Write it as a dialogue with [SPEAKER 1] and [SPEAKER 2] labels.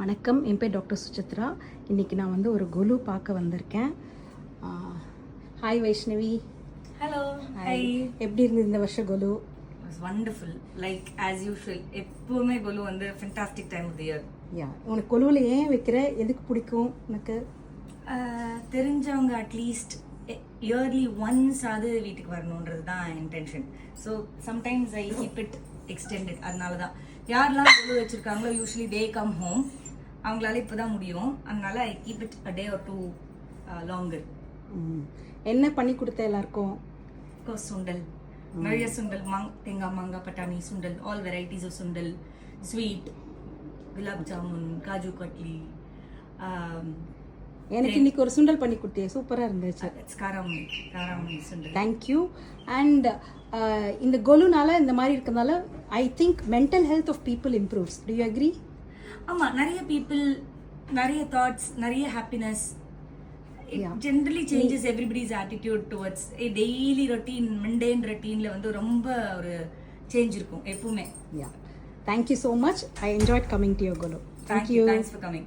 [SPEAKER 1] வணக்கம். என் பேர் டாக்டர் சுசித்ரா. இன்னைக்கு நான் வந்து ஒரு கொலு பார்க்க வந்திருக்கேன். ஹாய் வைஷ்ணவி.
[SPEAKER 2] Hello
[SPEAKER 1] Hi. எப்படி இருந்தது இந்த வருஷம் golu
[SPEAKER 2] was wonderful like as usual எப்பவுமே கொலு வந்து fantastic time of year
[SPEAKER 1] yeah உனக்கு கொலுவில் ஏன் வைக்கிற? எதுக்கு பிடிக்கும் உனக்கு?
[SPEAKER 2] தெரிஞ்சவங்க அட்லீஸ்ட் இயர்லி ஒன்ஸ் ஆது வீட்டுக்கு வரணுன்றது தான் intention so sometimes I keep it extended அதனால தான் யாரெல்லாம் கொலு வச்சிருக்காங்களோ யூஸ்வலி தே கம் ஹோம் அவங்களால இப்போ தான் முடியும். அதனால I keep it a day or two longer.
[SPEAKER 1] என்ன பண்ணி கொடுத்த எல்லாருக்கும்?
[SPEAKER 2] சுண்டல். நிறைய சுண்டல். மாங் தேங்காய் மாங்காய் பட்டாணி சுண்டல். All varieties of sundal. Sweet gulab jamun kaju katli
[SPEAKER 1] எனக்கு இன்னைக்கு ஒரு சுண்டல் பண்ணி கொடுத்தியே. சூப்பராக இருந்துச்சு.
[SPEAKER 2] காராமணி காராமணி சுண்டல்.
[SPEAKER 1] தேங்க்யூ அண்ட் இந்த கொலுனால இந்த மாதிரி இருக்கிறதுனால I think mental health of people improves do you agree
[SPEAKER 2] ஆமா நிறைய பீப்புள் நிறைய தாட்ஸ் நிறைய happiness. Generally changes everybody's attitude towards daily routine mundane ரொட்டீன்ல வந்து ரொம்ப ஒரு சேஞ்ச் இருக்கும் எப்பவுமே.
[SPEAKER 1] Yeah thank you so much I enjoyed coming to your golu
[SPEAKER 2] thank you thanks for coming